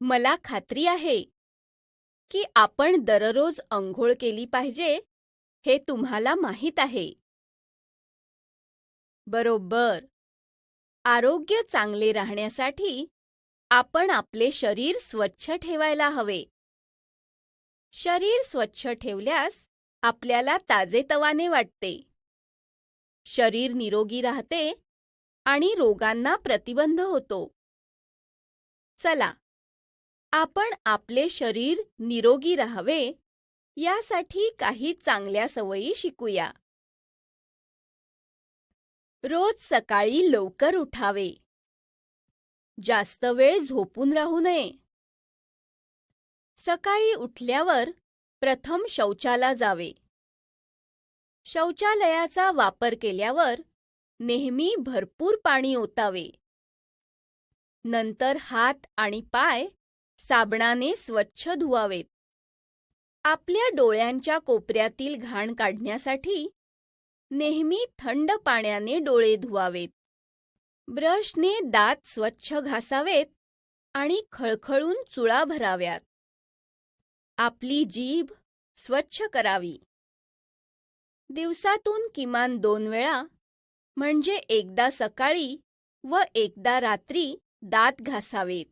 मला खात्री आहे की आपण दररोज अंघोळ केली पाहिजे हे तुम्हाला माहीत आहे. बरोबर. आरोग्य चांगले राहण्यासाठी आपण आपले शरीर स्वच्छ ठेवायला हवे. शरीर स्वच्छ ठेवल्यास आपल्याला ताजेतवाने वाटते. शरीर निरोगी राहते आणि रोगांना प्रतिबंध होतो. चला आपण आपले शरीर निरोगी राहावे यासाठी काही चांगल्या सवयी शिकूया. रोज सकाळी लवकर उठावे. जास्त वेळ झोपून राहू नये. सकाळी उठल्यावर प्रथम शौचाला जावे. शौचालयाचा वापर केल्यावर नेहमी भरपूर पाणी ओतावे. नंतर हात आणि पाय साबणाने स्वच्छ धुवावेत. आपल्या डोळ्यांच्या कोपऱ्यातील घाण काढण्यासाठी नेहमी थंड पाण्याने डोळे धुवावेत. ब्रशने दात स्वच्छ घासावेत आणि खळखळून चुळा भराव्यात. आपली जीभ स्वच्छ करावी. दिवसातून किमान दोन वेळा म्हणजे एकदा सकाळी व एकदा रात्री दात घासावेत.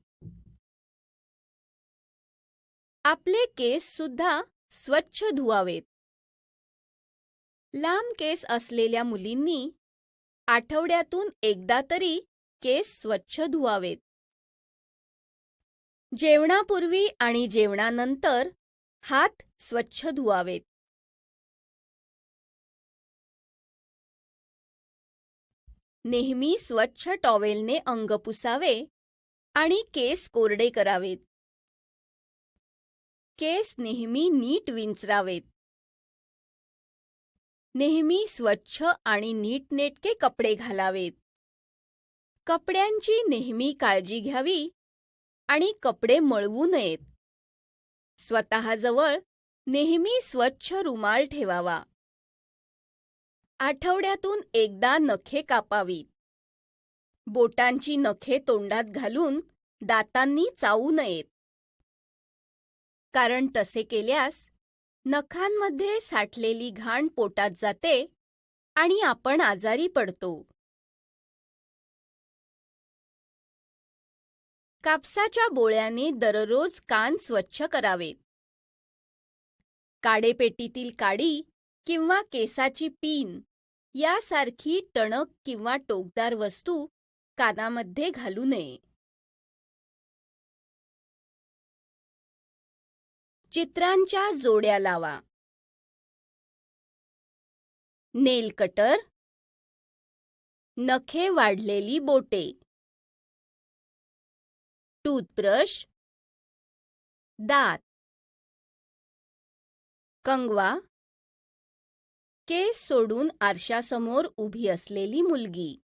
आपले केस सुद्धा स्वच्छ धुवावेत. लांब केस असलेल्या मुलींनी आठवड्यातून एकदा तरी केस स्वच्छ धुवावेत. जेवणापूर्वी आणि जेवणानंतर हात स्वच्छ धुवावेत. नेहमी स्वच्छ टॉवेलने अंग पुसावे आणि केस कोरडे करावेत. केस नेहमी नीट विंचरावेत. नेहमी स्वच्छ आणि नीटनेटके कपडे घालावेत. कपड्यांची नेहमी काळजी घ्यावी आणि कपडे मळवू नयेत. स्वतःजवळ नेहमी स्वच्छ रुमाल ठेवावा. आठवड्यातून एकदा नखे कापावीत. बोटांची नखे तोंडात घालून दातांनी चावू नयेत. कारण तसे केल्यास नखांमध्ये साठलेली घाण पोटात जाते आणि आपण आजारी पडतो. कापसाच्या बोळ्याने दररोज कान स्वच्छ करावेत. काडेपेटीतील काडी किंवा केसाची पीन यासारखी टणक किंवा टोकदार वस्तू कानामध्ये घालू नये. चित्रांच्या जोड्या लावा. Nail cutter. नखे वाढलेली बोटे. टूथब्रश. दात. कंगवा. केस सोडून आरशासमोर उभी असलेली मुलगी.